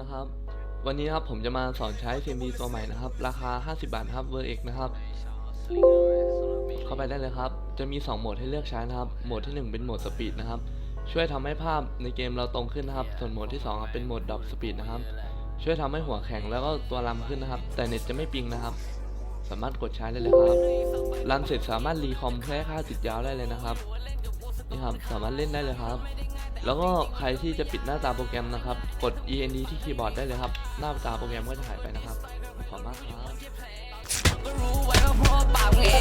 นะครับ วันนี้ครับผมจะมาสอนใช้ CMD ตัวใหม่นะครับ ราคา 50 บาทครับ v e r x นะครับ เข้าไปได้เลยครับ จะมี 2 โหมดให้เลือกใช้นะครับ โหมดที่ 1 เป็นโหมดสปีดนะครับ ช่วยทำให้ภาพในเกมเราตรงขึ้นนะครับ ส่วนโหมดที่2ครับเป็นโหมดดรอปสปีดนะครับ ช่วยทำให้หัวแข็งแล้วก็ตัวรันขึ้นนะครับ แต่เน็ตจะไม่ปิงนะครับ สามารถกดใช้ได้เลยครับรันเสร็จสามารถรีคอมเพื่อให้ค่าติดยาวได้เลยนะครับ นี่ครับ สามารถเล่นได้เลยครับ แล้วก็ใครที่จะปิดหน้าตาโปรแกรมนะครับ กด END ที่คีย์บอร์ดได้เลยครับ หน้าตาโปรแกรมก็จะหายไปนะครับ ขอบคุณมากครับ